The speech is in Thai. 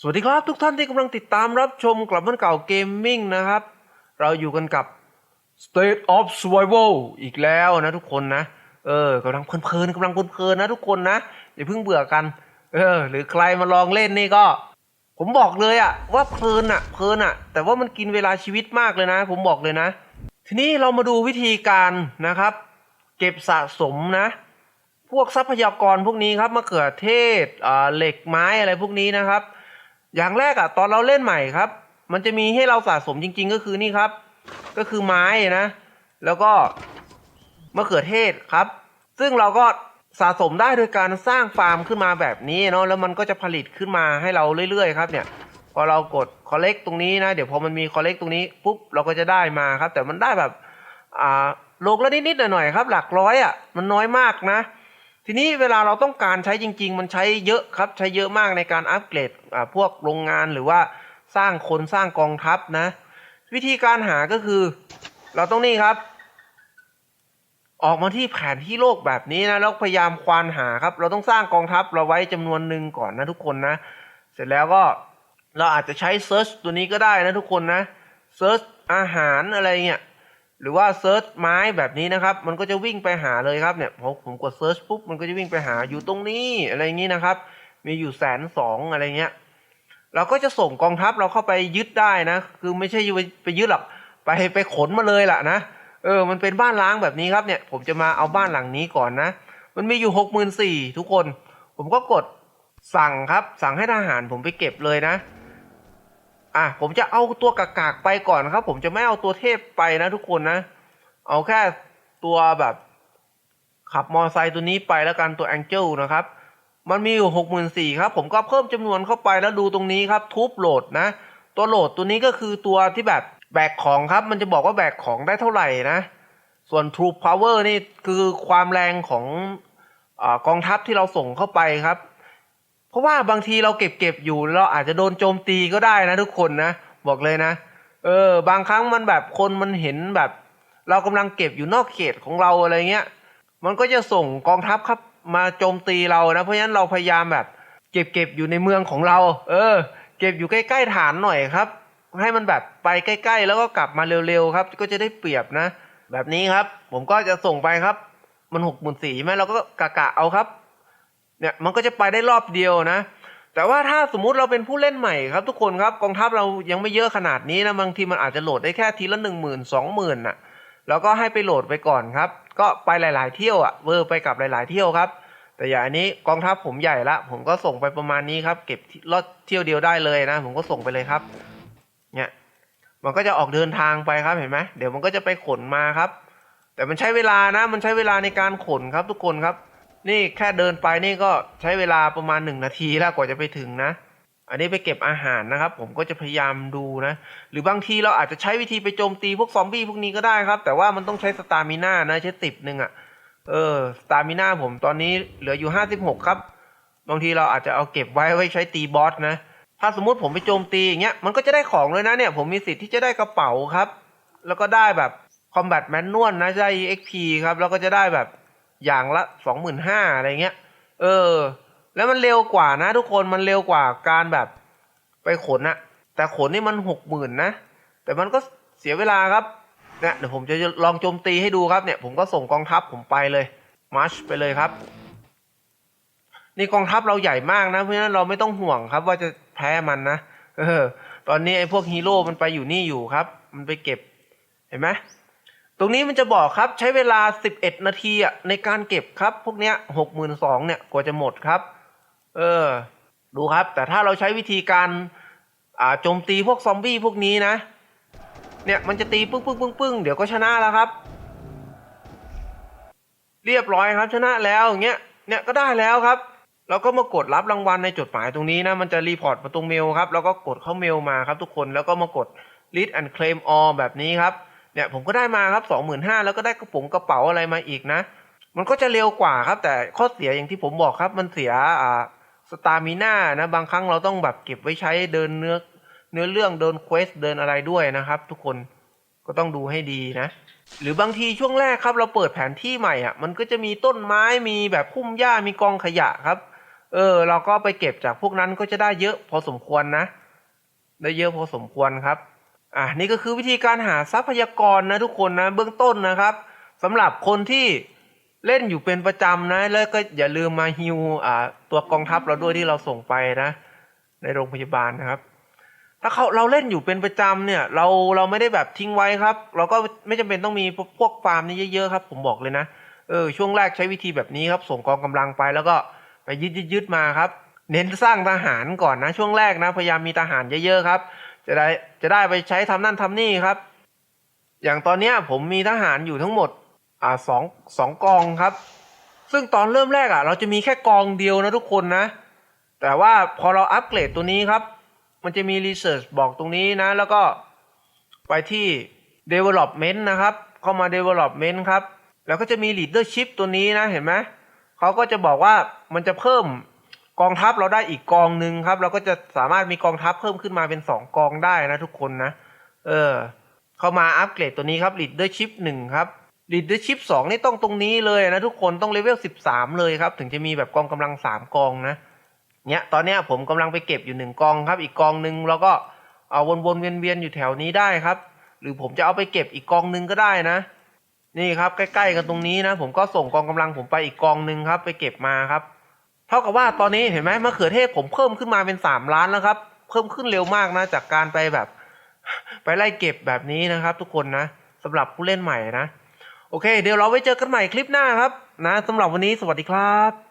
สวัสดีครับทุกท่านที่กำลังติดตามรับชมกลับมันเก่าเกมมิ่งนะครับ เราอยู่กันกับ State of Survival อีกแล้วนะทุกคนนะ เออกำลังเพลินๆกำลังเพลินๆนะทุกคนนะ อย่าเพิ่งเบื่อกัน เออ หรือใครมาลองเล่นนี่ก็ ผมบอกเลยอะว่าเพลินอะเพลินอะแต่ว่ามันกินเวลาชีวิตมากเลยนะ ผมบอกเลยนะ ทีนี้เรามาดูวิธีการนะครับ เก็บสะสมนะ พวกทรัพยากรพวกนี้ครับมะเขือเทศอ่าเหล็กไม้อะไรพวกนี้นะครับ อย่างแรกอะตอนเราเล่นใหม่ครับ มันจะมีให้เราสะสมจริง ๆ ก็คือนี่ครับ ก็คือไม้นะ แล้วก็มะเขือเทศครับ ซึ่งเราก็สะสมได้โดยการสร้างฟาร์มขึ้นมาแบบนี้เนาะแล้วมันก็จะผลิตขึ้นมาให้เราเรื่อยๆครับเนี่ยพอเรากด collect ตรงนี้นะ เดี๋ยวพอมันมี collect ตรงนี้ปุ๊บเราก็จะได้มาครับ แต่มันได้แบบอ่าโลกละนิดๆหน่อยๆครับ หลักร้อยอะมันน้อยมากนะ ทีนี้เวลาเราต้องการใช้จริง ๆ มันใช้เยอะครับ ใช้เยอะมากในการอัปเกรดพวกโรงงานหรือว่าสร้างคนสร้างกองทัพนะ วิธีการหาก็คือ เราต้องนี่ครับ ออกมาที่แผนที่โลกแบบนี้นะแล้วพยายามควานหาครับ เราต้องสร้างกองทัพเราไว้จำนวนหนึ่งก่อนนะทุกคนนะ เสร็จแล้วก็เราอาจจะใช้เซิร์ชตัวนี้ก็ได้นะทุกคนนะเซิร์ชอาหารอะไรเงี้ย หรือว่าเซิร์ชไม้แบบนี้นะครับ มันก็จะวิ่งไปหาเลยครับเนี่ยพอผมกดเซิร์ชปุ๊บมันก็จะวิ่งไปหาอยู่ตรงนี้อะไรอย่างนี้นะครับ มีอยู่แสนสองอะไรเงี้ยเราก็จะส่งกองทัพเราเข้าไปยึดได้นะ คือไม่ใช่ไปไปยึดหรอกไปไปขนมาเลยล่ะนะเออมันเป็นบ้านล้างแบบนี้ครับเนี่ย ผมจะมาเอาบ้านหลังนี้ก่อนนะ มันมีอยู่หกหมื่นสี่ทุกคน ผมก็กดสั่งครับ สั่งให้ทหารผมไปเก็บเลยนะ อะผมจะเอาตัวกากๆไปก่อนครับ ผมจะไม่เอาตัวเทพไปนะทุกคนนะ เอาแค่ตัวแบบขับมอเตอร์ไซค์ตัวนี้ไปแล้วกันตัวแองเจิลนะครับ มันมีอยู่หกหมื่นสี่ครับ ผมก็เพิ่มจำนวนเข้าไปแล้วดูตรงนี้ครับ ทุบโหลดนะ ตัวโหลดตัวนี้ก็คือตัวที่แบบแบกของครับ มันจะบอกว่าแบกของได้เท่าไหร่นะ ส่วน True Power นี่คือความแรงของอกองทัพที่เราส่งเข้าไปครับ ราะว่าบางทีเราเก็บเก็บอยู่เราอาจจะโดนโจมตีก็ได้นะทุกคนนะ บอกเลยนะ เออ บางครั้งมันแบบคนมันเห็นแบบ เรากำลังเก็บอยู่นอกเขตของเราอะไรเงี้ย มันก็จะส่งกองทัพครับมาโจมตีเรานะ เพราะฉะนั้นเราพยายามแบบ เก็บเก็บอยู่ในเมืองของเรา เออ เก็บอยู่ใกล้ๆฐานหน่อยครับ ให้มันแบบไปใกล้ๆ แล้วก็กลับมาเร็วๆครับ ก็จะได้เปรียบนะ แบบนี้ครับ ผมก็จะส่งไปครับ มันหกหมื่นสี่ใช่ไหมเราก็กะกะเอาครับ เนี่ยมันก็จะไปได้รอบเดียวนะ แต่ว่าถ้าสมมุติเราเป็นผู้เล่นใหม่ครับ ทุกคนครับกองทัพเรายังไม่เยอะขนาดนี้นะบางทีมันอาจจะโหลดได้แค่ทีละหนึ่งหมื่นสองหมื่นน่ะแล้วก็ให้ไปโหลดไปก่อนครับ ก็ไปหลาย ๆ เที่ยวอะเวอร์ไปกับหลาย ๆ เที่ยวครับ แต่อย่างนนี้กองทัพผมใหญ่ละผมก็ส่งไปประมาณนี้ครับเก็บรถเที่ยวเดียวได้เลยนะ ผมก็ส่งไปเลยครับ เนี่ยมันก็จะออกเดินทางไปครับเห็นไหมเดี๋ยวมันก็จะไปขนมาครับ แต่มันใช้เวลานะ มันใช้เวลาในการขนครับทุกคนครับ นี่แค่เดินไปนี่ก็ใช้เวลาประมาณหนึ่งนาทีแล้วกว่าจะไปถึงนะ อันนี้ไปเก็บอาหารนะครับ ผมก็จะพยายามดูนะ หรือบางทีเราอาจจะใช้วิธีไปโจมตีพวกซอมบี้พวกนี้ก็ได้ครับ แต่ว่ามันต้องใช้สตามิน่านะใช้ติบหนึ่งอะ่ะ เออ สตามิน่าผมตอนนี้เหลืออยู่ห้าสิบหกครับ บางทีเราอาจจะเอาเก็บไว้ไว้ใช้ตีบอสนะ ถ้าสมมุติผมไปโจมตีอย่างเงี้ย มันก็จะได้ของเลยนะเนี่ย ผมมีสิทธิ์ที่จะได้กระเป๋าครับ แล้วก็ได้แบบ Combat Manual นะได้ XP ครับ แล้วก็จะได้แบบ อย่างละสองหมื่นห้าอะไรเงี้ย เออ แล้วมันเร็วกว่านะ ทุกคนมันเร็วกว่าการแบบไปขนอะแต่ขนนี่มันหกหมื่นนะ แต่มันก็เสียเวลาครับเนี่ยเดี๋ยวผมจะลองโจมตีให้ดูครับเนี่ยผมก็ส่งกองทัพผมไปเลยมาร์ชไปเลยครับ นี่กองทัพเราใหญ่มากนะ เพราะฉะนั้นเราไม่ต้องห่วงครับ ว่าจะแพ้มันนะเออ ตอนนี้ไอ้พวกฮีโร่มันไปอยู่นี่อยู่ครับ มันไปเก็บ เห็นไหม ตรงนี้มันจะบอกครับใช้เวลา 11 นาทีอะในการเก็บครับ พวกเนี้ยหกหมื่นสองเนี่ยกว่าจะหมดครับ เออ ดูครับ แต่ถ้าเราใช้วิธีการอ่าโจมตีพวกซอมบี้พวกนี้นะ เนี่ยมันจะตีปึ้งปึ้งปึ้งปึ้งเดี๋ยวก็ชนะแล้วครับ เรียบร้อยครับชนะแล้วอย่างเงี้ยเนี่ยก็ได้แล้วครับเราก็มากดรับรางวัลในจดหมายตรงนี้นะ มันจะรีพอร์ตมาตรงเมลครับ แล้วก็กดเข้าเมลมาครับทุกคน แล้วก็มากด read and claim all แบบนี้ครับ เนี่ยผมก็ได้มาครับสองหมื่นห้าแล้วก็ได้กระป๋องกระเป๋าอะไรมาอีกนะ มันก็จะเร็วกว่าครับ แต่ข้อเสียอย่างที่ผมบอกครับ มันเสียอ่าสตามิน่านะบางครั้งเราต้องแบบเก็บไว้ใช้เดินเนื้อเนื้อเรื่องเดินเควสเดินอะไรด้วยนะครับ ทุกคนก็ต้องดูให้ดีนะ หรือบางทีช่วงแรกครับ เราเปิดแผนที่ใหม่อะ มันก็จะมีต้นไม้มีแบบพุ่มหญ้ามีกองขยะครับเเออ เราก็ไปเก็บจากพวกนั้นก็จะได้เยอะพอสมควรนะ ได้เยอะพอสมควรครับ อะนี่ก็คือวิธีการหาทรัพยากรนะทุกคนนะเบื้องต้นนะครับสำหรับคนที่เล่นอยู่เป็นประจำนะแล้วก็อย่าลืมมาฮิวอ่าตัวกองทัพเราด้วยที่เราส่งไปนะ ในโรงพยาบาลนะครับ ถ้าเขาเราเล่นอยู่เป็นประจำเนี่ย เราเราไม่ได้แบบทิ้งไว้ครับ เราก็ไม่จำเป็นต้องมีพวกฟาร์มนี่เยอะๆครับ ผมบอกเลยนะเออช่วงแรกใช้วิธีแบบนี้ครับ ส่งกองกำลังไปแล้วก็ไปยึดยึดยึดมาครับ เน้นสร้างทหารก่อนนะช่วงแรกนะ พยายามมีทหารเยอะๆครับ จะได้จะได้ไปใช้ทำนั่นทำนี่ครับ อย่างตอนเนี้ยผมมีทหารอยู่ทั้งหมดอ่าสองสองกองครับ ซึ่งตอนเริ่มแรกอะ เราจะมีแค่กองเดียวนะทุกคนนะ แต่ว่าพอเราอัปเกรดตัวนี้ครับ มันจะมี Research บอกตรงนี้นะ แล้วก็ไปที่ Development นะครับ เข้ามา Development ครับ แล้วก็จะมี Leadership ตัวนี้นะเห็นไหมเขาก็จะบอกว่ามันจะเพิ่ม กองทัพเราได้อีกกองหนึ่งครับ เราก็จะสามารถมีกองทัพเพิ่มขึ้นมาเป็นสองกองได้นะทุกคนนะ เออ เข้ามาอัปเกรดตัวนี้ครับ Leadership 1ครับ Leadership 2นี่ต้องตรงนี้เลยนะทุกคนต้องเลเวล13เลยครับ ถึงจะมีแบบกองกำลัง3กองนะเนี่ยตอนเนี้ยผมกำลังไปเก็บอยู่หนึ่งกองครับ อีกกองหนึ่งแล้วก็เอาวนๆเวียนๆอยู่แถวนี้ได้ครับ หรือผมจะเอาไปเก็บอีกกองหนึ่งก็ได้นะ นี่ครับใกล้ๆกันตรงนี้นะ ผมก็ส่งกองกำลังผมไปอีกกองหนึ่งครับ ไปเก็บมาครับ เท่ากับว่าตอนนี้เห็นไหมมะเขือเทศผมเพิ่มขึ้นมาเป็นสามล้านแล้วครับ เพิ่มขึ้นเร็วมากนะ จากการไปแบบ ไปไล่เก็บแบบนี้นะครับ ทุกคนนะสำหรับผู้เล่นใหม่นะ โอเค เดี๋ยวเราไว้เจอกันใหม่คลิปหน้าครับ นะสำหรับวันนี้สวัสดีครับ